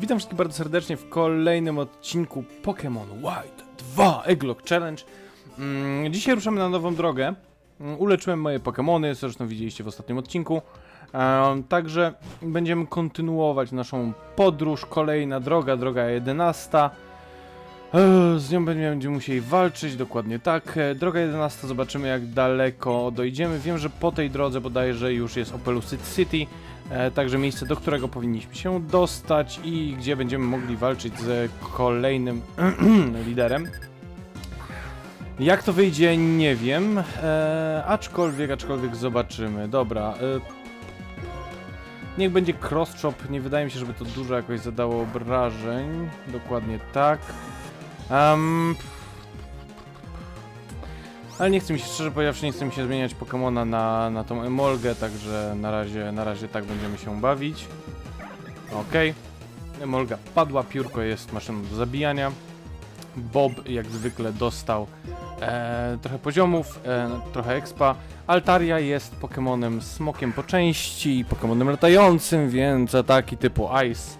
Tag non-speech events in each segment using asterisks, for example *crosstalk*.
Witam wszystkich bardzo serdecznie w kolejnym odcinku Pokémon White 2 Egglock Challenge. Mm, dzisiaj ruszamy na nową drogę. Mm, uleczyłem moje Pokémony, co zresztą widzieliście w ostatnim odcinku. Em, także będziemy kontynuować naszą podróż. Kolejna droga, droga 11. E, Z nią będziemy, musieli walczyć, dokładnie tak. E, Droga 11, zobaczymy jak daleko dojdziemy. Wiem, że po tej drodze bodajże już jest Opelucid City, e, także miejsce, do którego powinniśmy się dostać i gdzie będziemy mogli walczyć z kolejnym *clears throat* liderem. Jak to wyjdzie, nie wiem, aczkolwiek, aczkolwiek zobaczymy. Dobra, niech będzie cross chop, nie wydaje mi się, żeby to dużo jakoś zadało obrażeń. Dokładnie tak. Um, ale nie chcę mi się, szczerze powiedziawszy, nie chcę mi się zmieniać Pokemona na, na tą Emolgę, także na razie, na razie tak będziemy się bawić. Okej. Emolga padła, piórko jest maszyną do zabijania. Bob jak zwykle dostał e, trochę poziomów, e, trochę expa. Altaria jest Pokemonem smokiem po części i Pokemonem latającym, więc ataki typu Ice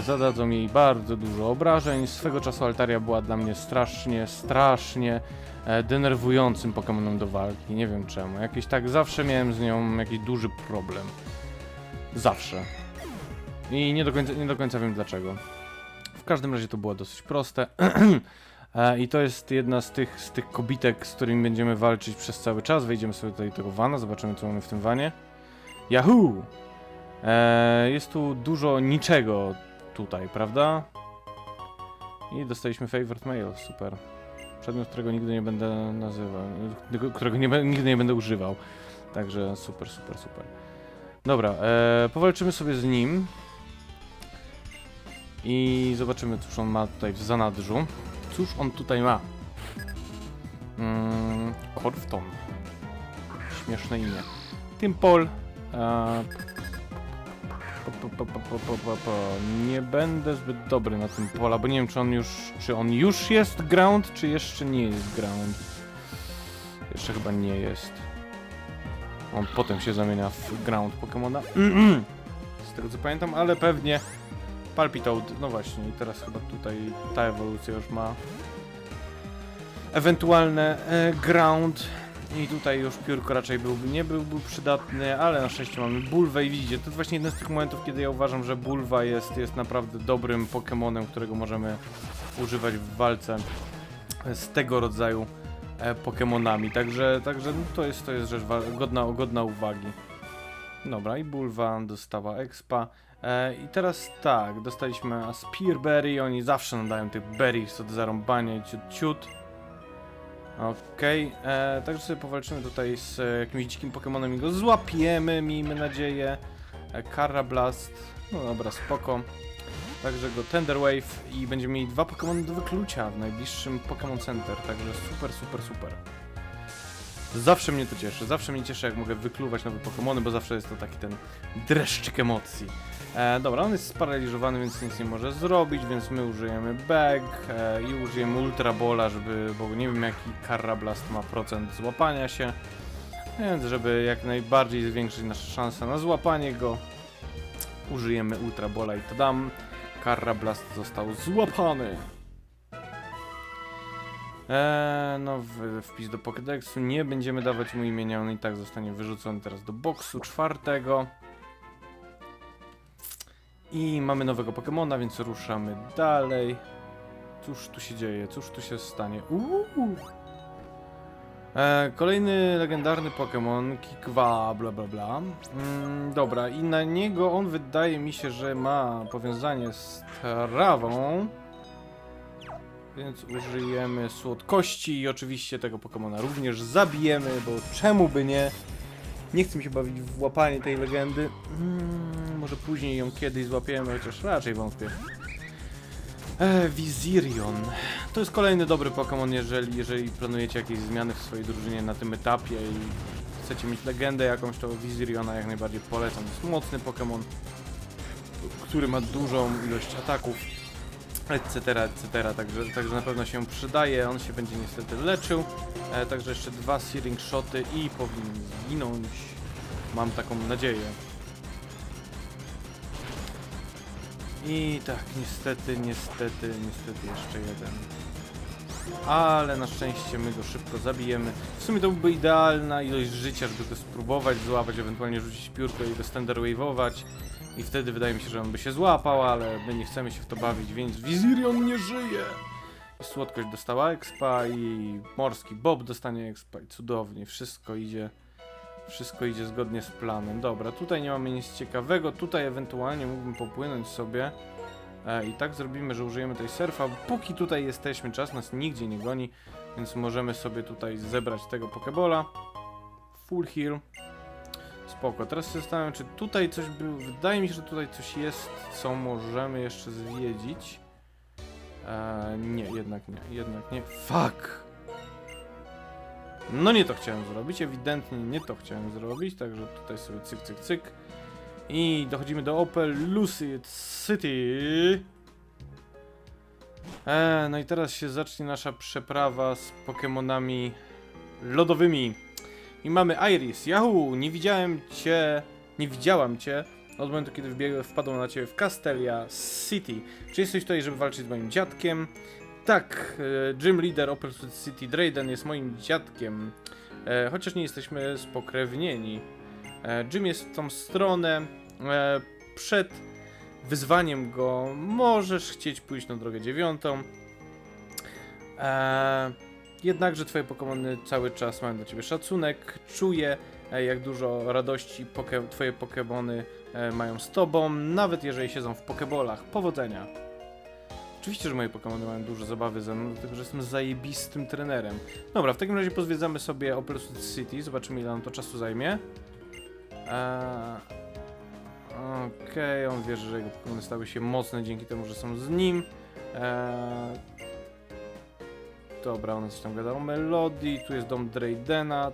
zadadzą jej bardzo dużo obrażeń. Swego czasu Altaria była dla mnie strasznie, strasznie e, denerwującym Pokemonem do walki. Nie wiem czemu. Jakiś tak zawsze miałem z nią jakiś duży problem. Zawsze. I nie do końca, nie do końca wiem dlaczego. W każdym razie to było dosyć proste. *clears throat* E, I to jest jedna z tych, z tych kobitek, z którymi będziemy walczyć przez cały czas. Wejdziemy sobie tutaj do tego wana, zobaczymy co mamy w tym wanie. Yahoo! E, jest tu dużo niczego tutaj, prawda? I dostaliśmy favorite mail, super. Przedmiot, którego nigdy nie będę nazywał, którego nie, nigdy nie będę używał. Także super, super, super. Dobra, e, powalczymy sobie z nim. I zobaczymy, cóż on ma tutaj w zanadrzu. Cóż on tutaj ma? Mm, Corfton. Śmieszne imię. Timpol. E, po, po, po, po, po, po. Nie będę zbyt dobry na tym pola, bo nie wiem, czy on już, czy on już jest ground, czy jeszcze nie jest ground. Jeszcze chyba nie jest. On potem się zamienia w ground Pokemona. *clears throat* Z tego co pamiętam, ale pewnie Palpitoad, no właśnie, teraz chyba tutaj ta ewolucja już ma ewentualne e, ground i tutaj już piórko raczej byłby, nie byłby przydatny, ale na szczęście mamy Bulwę i widzicie, to jest właśnie jeden z tych momentów, kiedy ja uważam, że Bulwa jest, jest naprawdę dobrym Pokemonem, którego możemy używać w walce z tego rodzaju e, Pokemonami, także, także no to, jest, to jest rzecz godna, godna uwagi. Dobra, i Bulwa dostała expa. E, I teraz tak, dostaliśmy Spearberry, oni zawsze nadają tych berries od zarąbania i ciut ciut. Okej, e, także sobie powalczymy tutaj z e, jakimś dzikim Pokemonem i go złapiemy, miejmy nadzieję. E, Carablast, no dobra, spoko. Także go Tender Wave i będziemy mieli dwa Pokemony do wyklucia w najbliższym Pokémon Center, także super, super, super. Zawsze mnie to cieszy, zawsze mnie cieszy jak mogę wykluwać nowe Pokémony, bo zawsze jest to taki ten dreszczyk emocji. E, dobra, on jest sparaliżowany, więc nic nie może zrobić, więc my użyjemy Bag e, i użyjemy Ultra Bola, żeby, bo nie wiem jaki Carablast ma procent złapania się, więc żeby jak najbardziej zwiększyć nasze szanse na złapanie go, użyjemy Ultra Bola i tadam, Carablast został złapany. Eee, no, w, wpis do Pokédexu. Nie będziemy dawać mu imienia, on i tak zostanie wyrzucony teraz do boksu czwartego. I mamy nowego Pokemona, więc ruszamy dalej. Cóż tu się dzieje? Cóż tu się stanie? Uuu. E, kolejny legendarny Pokémon, Kikwa, bla bla bla. Mm, dobra, i na niego on wydaje mi się, że ma powiązanie z trawą. Więc użyjemy słodkości i oczywiście tego Pokemona również zabijemy, bo czemu by nie? Nie chcę mi się bawić w łapanie tej legendy. Mm, może później ją kiedyś złapiemy, chociaż raczej wątpię. E. To jest kolejny dobry Pokémon, jeżeli, jeżeli planujecie jakieś zmiany w swojej drużynie na tym etapie i chcecie mieć legendę jakąś, to Viziriona jak najbardziej polecam. Jest mocny Pokémon, który ma dużą ilość ataków, etc., etc., także, także na pewno się przydaje. On się będzie niestety leczył. E, także jeszcze dwa Searing Shoty i powinien zginąć. Mam taką nadzieję. I tak, niestety, niestety, niestety jeszcze jeden. Ale na szczęście my go szybko zabijemy. W sumie to byłby idealna ilość życia, żeby go spróbować złapać, ewentualnie rzucić piórko i go standard wave'ować. I wtedy wydaje mi się, że on by się złapał, ale my nie chcemy się w to bawić, więc Wizirion nie żyje! I słodkość dostała expa i morski Bob dostanie expa i cudownie, wszystko idzie wszystko idzie zgodnie z planem. Dobra, tutaj nie mamy nic ciekawego, tutaj ewentualnie mógłbym popłynąć sobie e, i tak zrobimy, że użyjemy tej surfa. Póki tutaj jesteśmy, czas nas nigdzie nie goni, więc możemy sobie tutaj zebrać tego pokebola. Full heal. Spoko, teraz się zastanawiam, czy tutaj coś było. Wydaje mi się, że tutaj coś jest, co możemy jeszcze zwiedzić. E, nie, jednak nie, jednak nie. Fuck! No nie to chciałem zrobić, ewidentnie nie to chciałem zrobić, także tutaj sobie cyk, cyk, cyk. I dochodzimy do Opel Lucid City. E, no i teraz się zacznie nasza przeprawa z Pokemonami lodowymi. I mamy Iris. Yahoo! Nie widziałem cię, nie widziałam cię od momentu, kiedy wbiegłem, wpadłem na ciebie w Castelia City. Czy jesteś tutaj, żeby walczyć z moim dziadkiem? Tak, e, Gym Leader Opel City Drayden jest moim dziadkiem, e, chociaż nie jesteśmy spokrewnieni. E, Jim jest w tą stronę. E, przed wyzwaniem go możesz chcieć pójść na drogę dziewiątą. E, jednakże twoje Pokémony cały czas mają dla ciebie szacunek. Czuję, e, jak dużo radości poke twoje Pokémony e, mają z tobą, nawet jeżeli siedzą w Pokebolach. Powodzenia! Oczywiście, że moje Pokémony mają dużo zabawy ze mną, dlatego że jestem zajebistym trenerem. Dobra, w takim razie pozwiedzamy sobie Opel City zobaczymy ile nam to czasu zajmie. Eee, Okej, on wierzy, że jego Pokémony stały się mocne dzięki temu, że są z nim. Eee, dobra, one coś tam gada o Melodii, tu jest dom Draydena.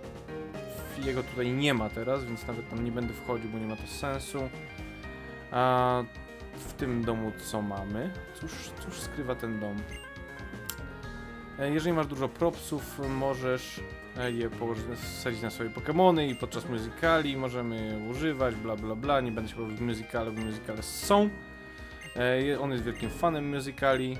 Jego tutaj nie ma teraz, więc nawet tam nie będę wchodził, bo nie ma to sensu. A w tym domu co mamy? Cóż, cóż skrywa ten dom? E, Jeżeli masz dużo propsów, możesz e, je położyć, wsadzić na swoje Pokémony i podczas muzykali możemy używać, bla bla bla. Nie będę się bawił w muzykale, bo muzykale są. E, On jest wielkim fanem muzykali.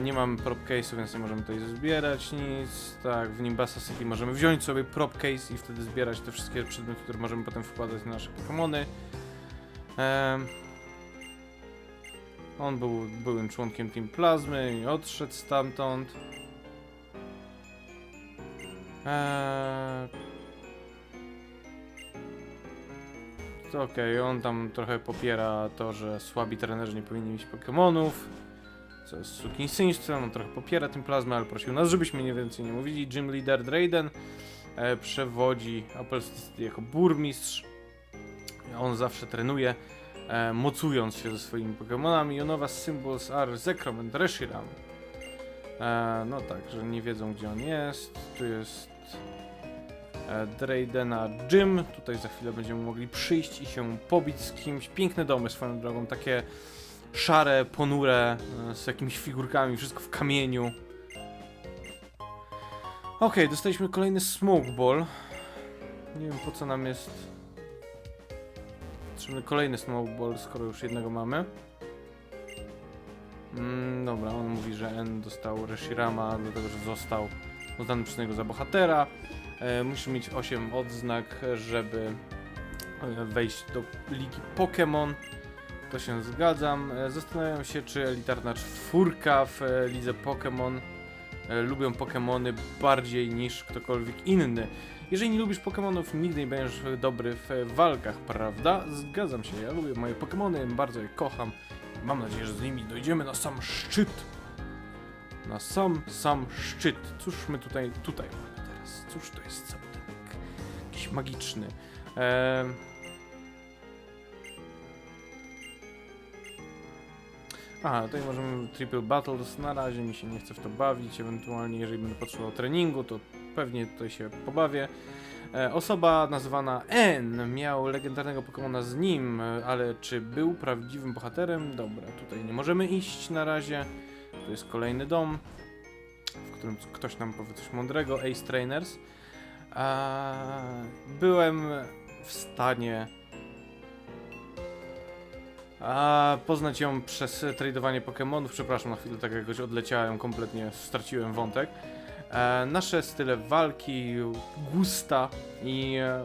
Nie mamy prop case'u, więc nie możemy tutaj zbierać nic. Tak, w Nimbasa City możemy wziąć sobie prop case i wtedy zbierać te wszystkie przedmioty, które możemy potem wkładać na nasze Pokémony. Em, on był byłym członkiem Team Plazmy i odszedł stamtąd. Eee... Okej, on tam trochę popiera to, że słabi trenerzy nie powinni mieć Pokémonów. Co jest sukinsynstwem, on trochę popiera Team Plazmę, ale prosił nas, żebyśmy nie więcej nie mówili. Gym Leader Drayden e, przewodzi Apple City jako burmistrz. On zawsze trenuje e, mocując się ze swoimi Pokémonami. Jonowa symbols are Zekrom and Reshiram. E, no tak, że nie wiedzą gdzie on jest. Tu jest e, Draydena Gym. Tutaj za chwilę będziemy mogli przyjść i się pobić z kimś. Piękne domy swoją drogą, takie szare, ponure, e, z jakimiś figurkami, wszystko w kamieniu. Okej, dostaliśmy kolejny Smoke Ball. Nie wiem po co nam jest Potrzebny kolejny snowball, skoro już jednego mamy. Mm, dobra, on mówi, że N dostał Reshirama, dlatego że został uznany przez niego za bohatera. E, mieć 8 odznak, żeby e, wejść do ligi Pokémon. To się zgadzam. E, zastanawiam się, czy elitarna czwórka w e, lidze Pokémon lubią Pokémony bardziej niż ktokolwiek inny. Jeżeli nie lubisz Pokémonów, nigdy nie będziesz dobry w e, walkach, prawda? Zgadzam się, ja lubię moje Pokémony, bardzo je kocham. Mam nadzieję, że z nimi dojdziemy na sam szczyt. Na sam, sam szczyt. Cóż my tutaj, tutaj mamy teraz? Cóż to jest za budynek? Jakiś magiczny. Eee... Aha, tutaj możemy triple battles, na razie mi się nie chce w to bawić, ewentualnie jeżeli będę potrzebował treningu, to pewnie tutaj się pobawię. E, osoba nazywana N miał legendarnego Pokemona z nim, ale czy był prawdziwym bohaterem? Dobra, tutaj nie możemy iść na razie. Tu jest kolejny dom, w którym ktoś nam powie coś mądrego, Ace Trainers. Byłem w stanie A poznać ją przez e, tradowanie Pokémonów. Przepraszam, na chwilę tak jakoś odleciałem, kompletnie straciłem wątek. E, nasze style walki, gusta i e,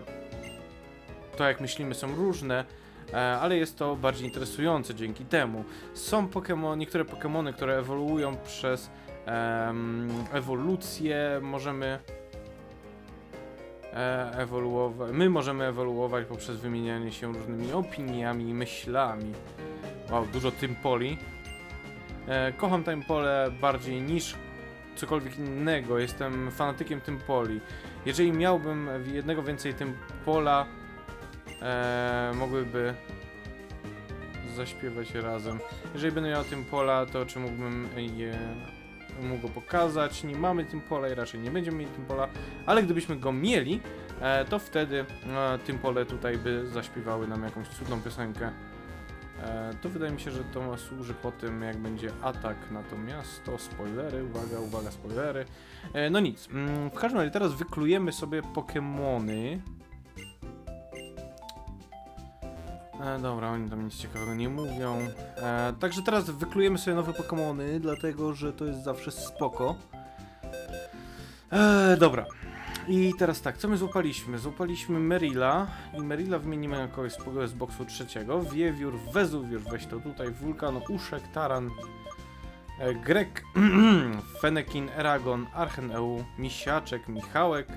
to jak myślimy są różne, e, ale jest to bardziej interesujące dzięki temu. Są Pokémon, niektóre Pokémony, które ewoluują przez em, ewolucję, możemy e, ewoluować. My możemy ewoluować poprzez wymienianie się różnymi opiniami i myślami. Wow, dużo Tympoli. E, kocham Tympole bardziej niż cokolwiek innego. Jestem fanatykiem Tympoli. Jeżeli miałbym jednego więcej Tympola, e, mogłyby zaśpiewać razem. Jeżeli będę miał Tympola, to czy mógłbym je mógł go pokazać. Nie mamy Tympola i raczej nie będziemy mieli Tympola, ale gdybyśmy go mieli, e, to wtedy e, Tympole tutaj by zaśpiewały nam jakąś cudną piosenkę. E, to wydaje mi się, że to służy po tym, jak będzie atak natomiast to spoilery, uwaga, uwaga, spoilery. E, no nic, mm, w każdym razie teraz wyklujemy sobie Pokemony. E, dobra, oni tam nic ciekawego nie mówią. E, także teraz wyklujemy sobie nowe Pokemony, dlatego że to jest zawsze spoko. E, dobra. I teraz tak, co my złapaliśmy? Złapaliśmy Merila i Merila wymienimy na kogoś z, boksu trzeciego. Wiewiór, Wezuwiór, weź to tutaj, Wulkan, Uszek, Taran, e, Grek, *clears throat* Fenekin, Eragon, Archeneu, Misiaczek, Michałek,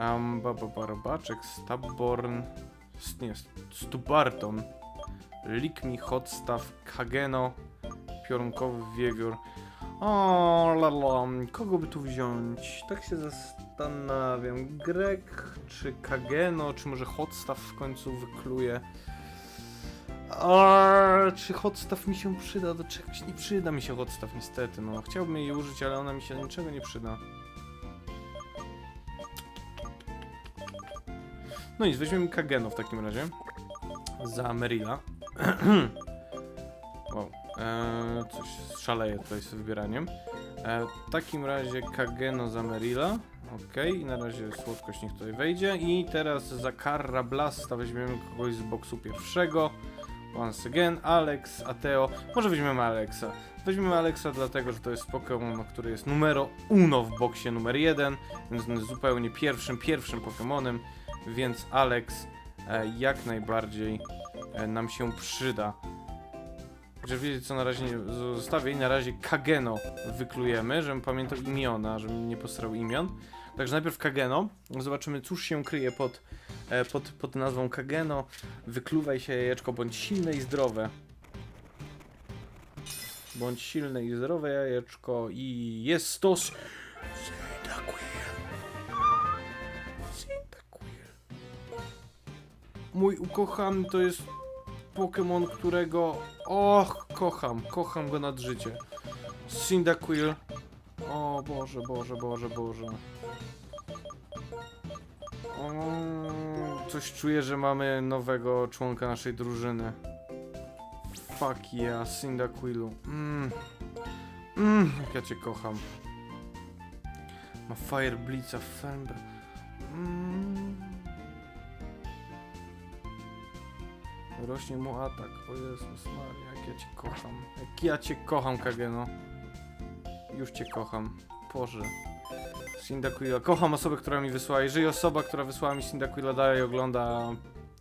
um, Baba Robaczek, Stabborn, s- nie, Stubarton, Likmi, Hotstaff, Kageno, Piorunkowy Wiewiór. O, la, la, kogo by tu wziąć? Tak się zastanawiam. Grek czy Kageno, czy może Hotstaff w końcu wykluje? A, czy Hotstaff mi się przyda? Do czegoś nie przyda mi się Hotstaff niestety. No, chciałbym jej użyć, ale ona mi się do niczego nie przyda. No nic, weźmiemy Kageno w takim razie. Za Merila. *clears throat* wow. Eee, coś szaleje tutaj z wybieraniem. E, w takim razie Kageno za Merila. I na razie słodkość niech tutaj wejdzie. I teraz za Karra Blasta weźmiemy kogoś z boksu pierwszego. Once again, Alex, Ateo. Może weźmiemy Alexa. Weźmiemy Alexa dlatego, że to jest Pokémon, który jest numero uno w boksie numer jeden, więc zupełnie pierwszym, pierwszym Pokémonem, więc Alex e, jak najbardziej e, nam się przyda. Chociaż wiecie co na razie zostawię i na razie Kageno wyklujemy, żebym pamiętał imiona, żebym nie posrał imion. Także najpierw Kageno, zobaczymy cóż się kryje pod, e, pod, pod nazwą Kageno. Wykluwaj się jajeczko, bądź silne i zdrowe. Bądź silne i zdrowe jajeczko i jest to... Mój ukochany to jest Pokémon, którego... Och, kocham, kocham go nad życie. Cyndaquil. O Boże, Boże, Boże, Boże. O, coś czuję, że mamy nowego członka naszej drużyny. Fuck yeah, Cyndaquilu. Mm. Mm, jak ja cię kocham. Ma Fire Blitza, Fembe. Mm. Rośnie mu atak. O Jezus Maria, jak ja cię kocham. Jak ja cię kocham, Kageno. Już cię kocham. Boże. Cyndaquila. Kocham osobę, która mi wysłała. Jeżeli osoba, która wysłała mi Cyndaquila dalej ogląda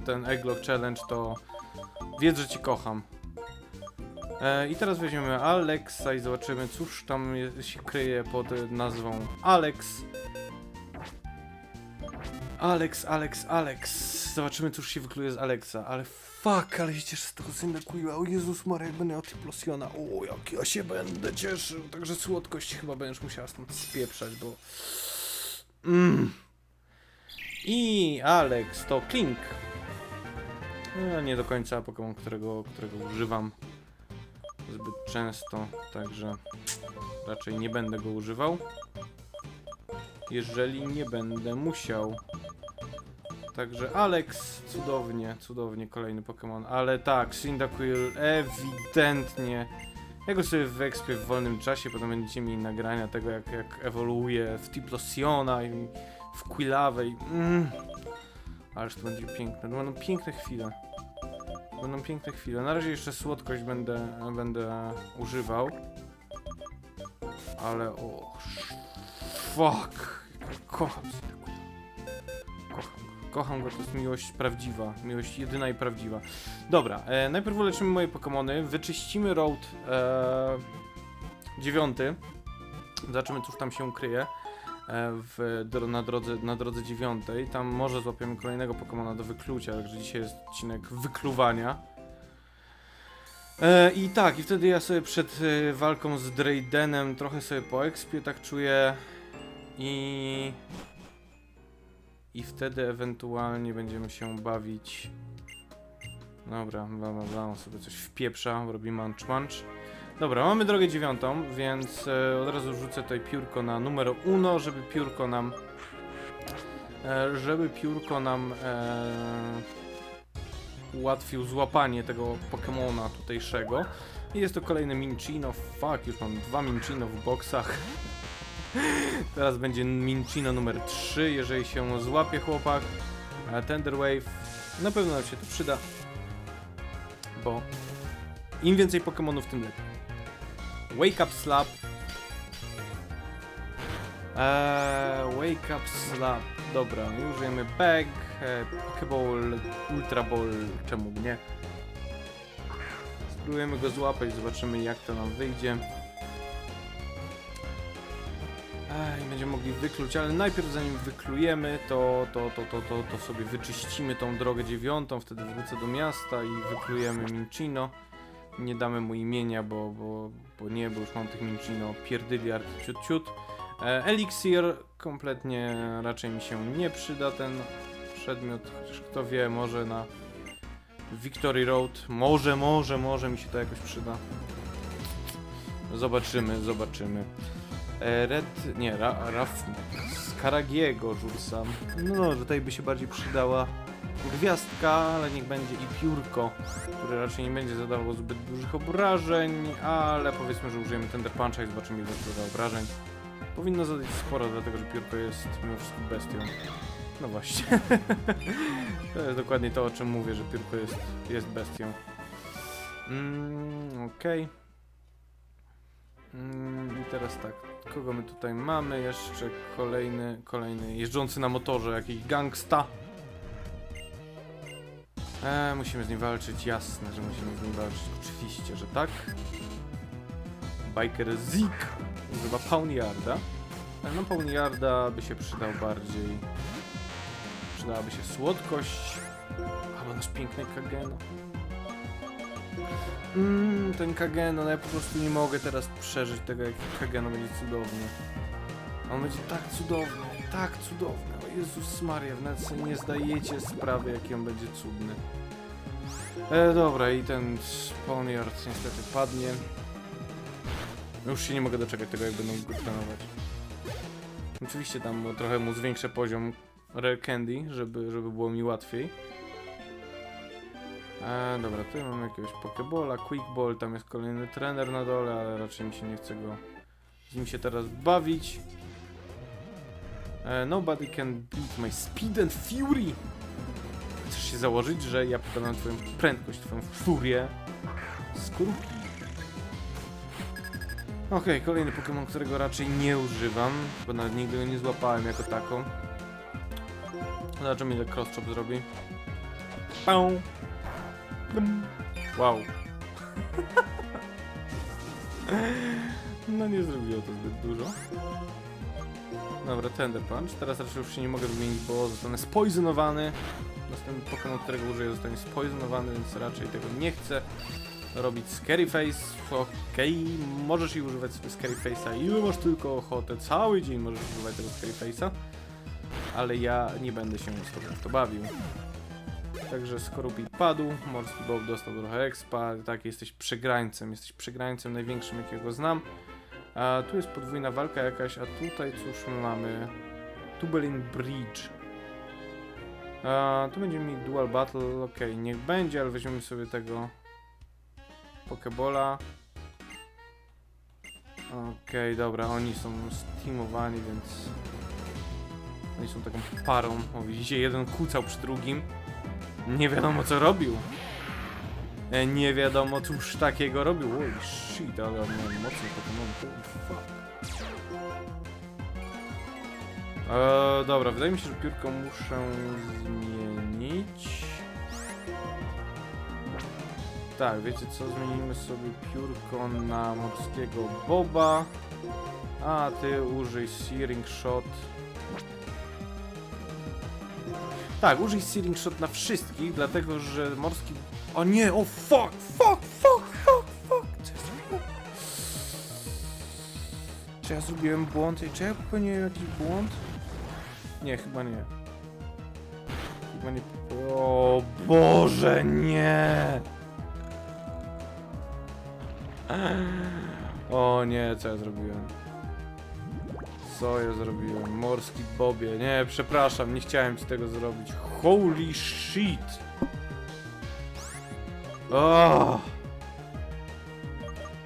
ten Egglog Challenge, to wiedz, że cię kocham. E, I teraz weźmiemy Alexa i zobaczymy, cóż tam się kryje pod nazwą Alex. Alex, Alex, Alex. Zobaczymy, cóż się wykluje z Alexa. Ale fuck, ale się cieszę z tego Cyndaquila. O Jezus Maria, jak będę miał Typlosiona. O, jak ja się będę cieszył. Także słodkość chyba będziesz musiała stąd spieprzać, bo... Mm. I Alex to Klink. No, nie do końca Pokémon, którego, którego używam zbyt często, także raczej nie będę go używał. Jeżeli nie będę musiał. Także Alex, cudownie, cudownie kolejny Pokémon, ale tak, Cyndaquil ewidentnie. Ja go sobie wyekspię w wolnym czasie, potem będziecie mieli nagrania tego jak, jak ewoluuje w Tiplosiona i w Quilawę i... Mm. Ależ to będzie piękne, to będą piękne chwile. Będą piękne chwile. Na razie jeszcze słodkość będę, będę używał. Ale o... Fuck! Kocham. Kocham go. To jest miłość prawdziwa. Miłość jedyna i prawdziwa. Dobra, e, najpierw uleczymy moje Pokémony. Wyczyścimy Road e, dziewiąty. Zobaczymy, cóż tam się ukryje. e, W, na, drodze, na drodze dziewiątej. Tam może złapiemy kolejnego Pokemona do wyklucia, także dzisiaj jest odcinek wykluwania. E, I tak, i wtedy ja sobie przed e, walką z Draydenem trochę sobie poekspię, tak czuję. I... I wtedy ewentualnie będziemy się bawić. Dobra, bla bla bla, on sobie coś wpieprza, robi munch munch. Dobra, mamy drogę dziewiątą, więc e, od razu rzucę tutaj piórko na numer uno, żeby piórko nam... E, żeby piórko nam e, ułatwił złapanie tego Pokemona tutejszego. I jest to kolejny Minchino. Fuck, już mam dwa Minchino w boksach. Teraz będzie Minchino numer 3, jeżeli się złapie chłopak. Tender Wave. Na pewno nam się to przyda. Bo im więcej Pokemonów, tym lepiej. Wake Up Slap. Eee, wake Up Slap. Dobra, użyjemy Bag, e, Pokeball, Ultra Ball, czemu nie? Spróbujemy go złapać, zobaczymy jak to nam wyjdzie. Ej, będziemy mogli wykluć, ale najpierw zanim wyklujemy, to, to, to, to, to, to sobie wyczyścimy tą drogę dziewiątą, wtedy wrócę do miasta i wyklujemy Minchino. Nie damy mu imienia, bo, bo, bo nie, bo już mam tych Minchino pierdyliard ciut ciut. E, kompletnie raczej mi się nie przyda ten przedmiot, chociaż kto wie, może na Victory Road, może, może, może mi się to jakoś przyda. Zobaczymy, zobaczymy. E, Red, nie, Ra, Raf, z Karagiego rzucam. No, tutaj by się bardziej przydała gwiazdka, ale niech będzie i piórko, które raczej nie będzie zadawało zbyt dużych obrażeń, ale powiedzmy, że użyjemy Tender Puncha i zobaczymy ile zada obrażeń. Powinno zadać sporo, dlatego że piórko jest mimo wszystko bestią. No właśnie. *laughs* to jest dokładnie to, o czym mówię, że piórko jest, jest bestią. Mm, okej. Mm, I teraz tak, kogo my tutaj mamy? Jeszcze kolejny, kolejny jeżdżący na motorze, jakiś gangsta. E, musimy z nim walczyć, jasne, że musimy z nim walczyć, oczywiście, że tak. Biker Zik używa Pawniarda. E, No Pawniarda by się przydał bardziej. Przydałaby się słodkość. Albo nasz piękny Kageno. Mmm, ten Kageno, no ja po prostu nie mogę teraz przeżyć tego, jak Kageno będzie cudowny. On będzie tak cudowny, tak cudowny. O Jezus Maria, nawet sobie nie zdajecie sprawy, jaki on będzie cudny. E, dobra, i ten Poniard niestety padnie. Już się nie mogę doczekać tego, jak będą go trenować. Oczywiście tam trochę mu zwiększę poziom Rare Candy, żeby, żeby było mi łatwiej. E, dobra, tutaj mamy jakiegoś Pokebola, Quick Ball, tam jest kolejny trener na dole, ale raczej mi się nie chce go z nim się teraz bawić. E, nobody can beat my speed and fury. Chcesz się założyć, że ja pokonam twoją prędkość, twoją furię? Skorupki. Okej, kolejny Pokémon, którego raczej nie używam, bo nawet nigdy go nie złapałem jako taką. Zobaczymy ile cross zrobi. Pał. Wow. *laughs* No nie zrobiło to zbyt dużo. Dobra, Tender Punch. Teraz raczej już się nie mogę wymienić, bo zostanę spoizonowany. Następny Pokémon, którego użyję zostanie spoizonowany, więc raczej tego nie chcę robić Scary Face. Okej, możesz i używać sobie Scary Face'a ile masz tylko ochotę. Cały dzień możesz używać tego Scary Face'a. Ale ja nie będę się z tobą w to bawił. Także Skorupi padł, Morski Bob dostał trochę expa, tak, jesteś przegrańcem, jesteś przegrańcem największym jakiego znam. A tu jest podwójna walka jakaś, a tutaj cóż my mamy? Tubelin Bridge. A, tu będziemy mieli Dual Battle, ok, niech będzie, ale weźmiemy sobie tego Pokebola. Okej, dobra, oni są steamowani, więc oni są taką parą. O, widzicie, jeden kucał przy drugim. Nie wiadomo co robił. e, nie wiadomo cóż takiego robił. Oj, shit, ale on miał mocny Pokémon, fuck. E, dobra, wydaje mi się, że piórko muszę zmienić. Tak, wiecie co, zmienimy sobie piórko na morskiego boba. A ty użyj Searing Shot. Tak, użyj Searing Shot na wszystkich, dlatego że morski... O nie, o fuck, fuck, fuck, fuck, fuck, co ja? Czy ja zrobiłem błąd? Czy ja popełniłem jakiś błąd? Nie, chyba nie. Chyba nie... O Boże, nie! O nie, co ja zrobiłem? Co ja zrobiłem? Morski Bobie. Nie, przepraszam, nie chciałem ci tego zrobić. Holy shit! Oh.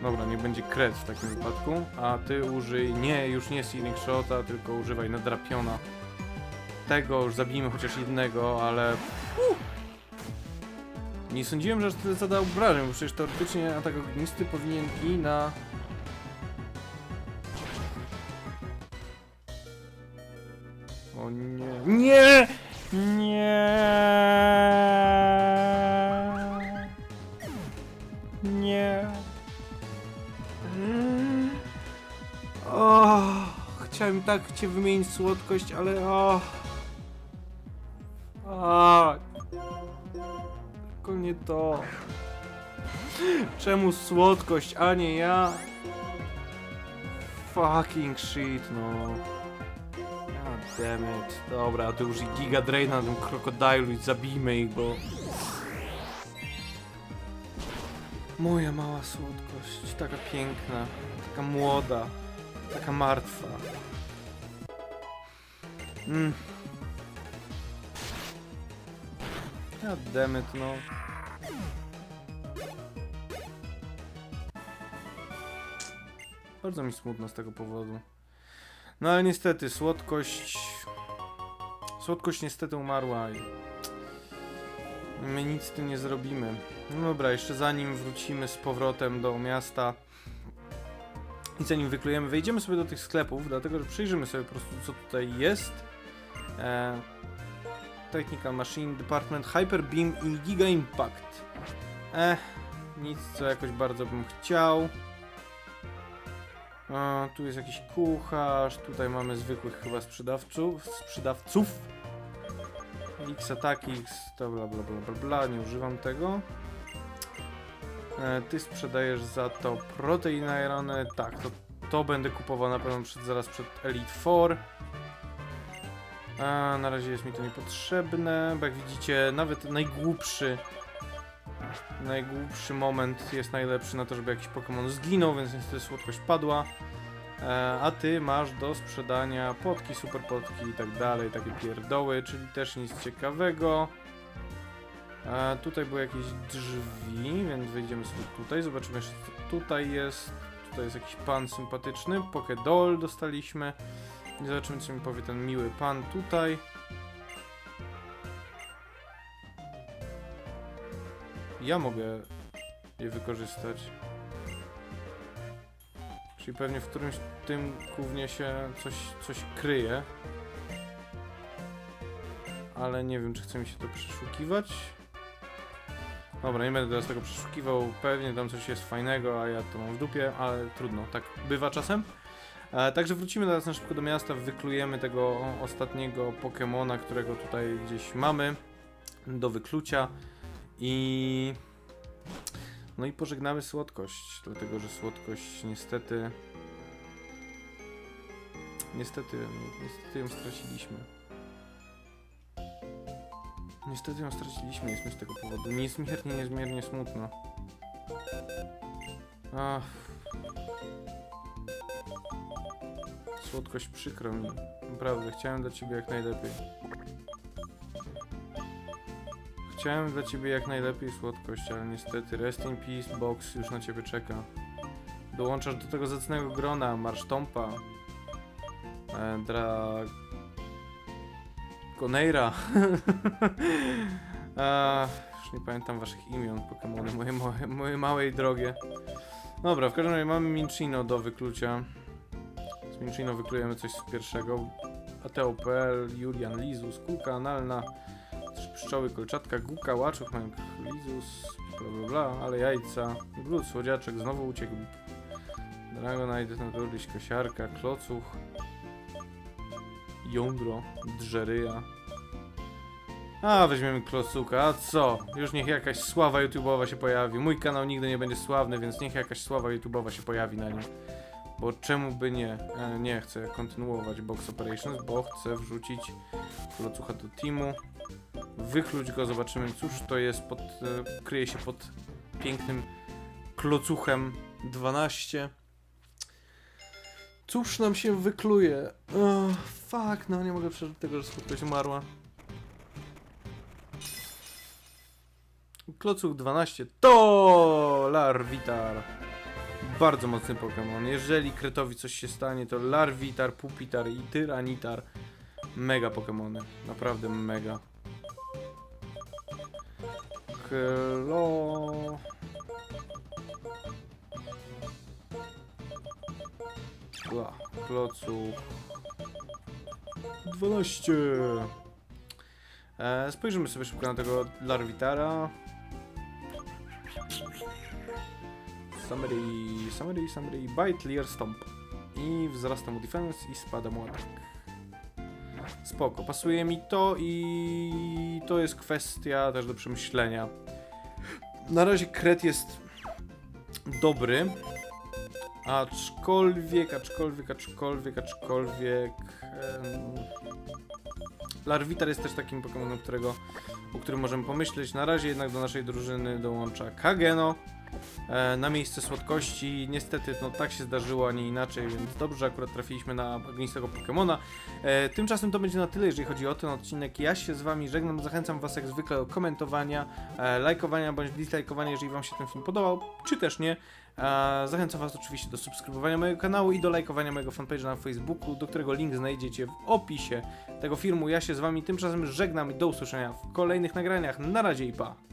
Dobra, nie będzie kret w takim wypadku. A ty użyj, nie, już nie Sealing Shota, tylko używaj nadrapiona. Tego już zabijmy chociaż jednego, ale... Uh. Nie sądziłem, że aż tyle zada obrażeń, bo przecież teoretycznie atak ognisty powinien i na... Nie... Nie! Nie! Nie! O, chciałem tak cię wymienić słodkość, ale o. O. Tylko nie to. Czemu słodkość, a nie ja? Fucking shit, no. God damn it. Dobra, to już i Giga Drain na tym krokodylu i zabijmy ich, bo... Moja mała słodkość, taka piękna, taka młoda, taka martwa. Mm. God damn it, no. Bardzo mi smutno z tego powodu. No ale niestety, słodkość... Słodkość niestety umarła i... My nic z tym nie zrobimy. No dobra, jeszcze zanim wrócimy z powrotem do miasta i zanim wyklejemy, wejdziemy sobie do tych sklepów, dlatego że przyjrzymy sobie po prostu co tutaj jest. E, Technical Machine Department, Hyper Beam i Giga Impact. Eh, nic co jakoś bardzo bym chciał. A, tu jest jakiś kucharz, tutaj mamy zwykłych chyba sprzedawców, sprzedawców. X Attack, X, to bla bla bla bla bla, nie używam tego. E, ty sprzedajesz za to Protein Irony, tak, to, to będę kupował na pewno przed, zaraz przed Elite Four. A, na razie jest mi to niepotrzebne, bo jak widzicie, nawet najgłupszy najgłupszy moment jest najlepszy na to, żeby jakiś Pokémon zginął, więc niestety słodkość padła. E, a ty masz do sprzedania potki, super potki i tak dalej, takie pierdoły, czyli też nic ciekawego. E, tutaj były jakieś drzwi, więc wejdziemy sobie tutaj, zobaczymy jeszcze co tutaj jest. Tutaj jest jakiś pan sympatyczny, Pokédoll dostaliśmy. I zobaczymy co mi powie ten miły pan tutaj. Ja mogę je wykorzystać. Czyli pewnie w którymś tym głównie się coś, coś kryje. Ale nie wiem, czy chce mi się to przeszukiwać. Dobra, nie będę teraz tego przeszukiwał. Pewnie tam coś jest fajnego, a ja to mam w dupie, ale trudno, tak bywa czasem. E, także wrócimy teraz na szybko do miasta, wyklujemy tego ostatniego Pokemona, którego tutaj gdzieś mamy do wyklucia i no i pożegnamy słodkość, dlatego że słodkość niestety niestety, niestety ją straciliśmy. Niestety ją straciliśmy, jest mi z tego powodu niezmiernie, niezmiernie smutno. Ach. Słodkość przykro mi. Naprawdę, chciałem dla ciebie jak najlepiej. Chciałem dla ciebie jak najlepiej słodkość, ale niestety Rest in Peace Box już na ciebie czeka. Dołączasz do tego zacnego grona Marsztompa, e, Dra... Koneira. *laughs* Już nie pamiętam waszych imion, Pokémony, moje, moje, moje małe i drogie. Dobra, w każdym razie mamy Minchino do wyklucia. Z Minchino wyklujemy coś z pierwszego. Ateo.pl, Julian, Lizus, Kulka Analna, pszczoły, kolczatka, Guka, Łaczuk, Męk, Lizus, bla bla bla, ale jajca, Glut, Słodziaczek, znowu uciekł. Dragonite, Naturliś, Kosiarka, Klocuch, Jądro, Drzeryja. A, weźmiemy Klocuka, a co? Już niech jakaś sława YouTube'owa się pojawi. Mój kanał nigdy nie będzie sławny, więc niech jakaś sława YouTube'owa się pojawi na nim. Bo czemu by nie? E, nie chcę kontynuować Box Operations, bo chcę wrzucić Klocucha do teamu. Wychluć go, zobaczymy cóż to jest pod... E, kryje się pod pięknym Klocuchem 12. Cóż nam się wykluje? Oh, fuck, no nie mogę przeżyć tego, że spotkać umarła. Klocuch 12 to Larvitar. Bardzo mocny Pokémon. Jeżeli Kretowi coś się stanie, to Larvitar, Pupitar i Tyranitar. Mega Pokémony. Naprawdę mega. Klo... Ła, Klocuch 12. E, spojrzymy sobie szybko na tego Larvitara. Summary, summary, summary, bite, leer, stomp. I wzrasta mu defense i spada mu atak. Spoko, pasuje mi to i to jest kwestia też do przemyślenia. Na razie kret jest dobry, aczkolwiek, aczkolwiek, aczkolwiek, aczkolwiek... Larvitar jest też takim Pokémonem, którego, o którym możemy pomyśleć. Na razie jednak do naszej drużyny dołącza Kageno. E, na miejsce słodkości. Niestety, no tak się zdarzyło, a nie inaczej, więc dobrze, że akurat trafiliśmy na ognistego Pokemona. E, tymczasem to będzie na tyle, jeżeli chodzi o ten odcinek. Ja się z wami żegnam, zachęcam was jak zwykle do komentowania, e, lajkowania bądź dislajkowania, jeżeli wam się ten film podobał, czy też nie. Zachęcam was oczywiście do subskrybowania mojego kanału i do lajkowania mojego fanpage'a na Facebooku, do którego link znajdziecie w opisie tego filmu. Ja się z wami tymczasem żegnam i do usłyszenia w kolejnych nagraniach. Na razie i pa!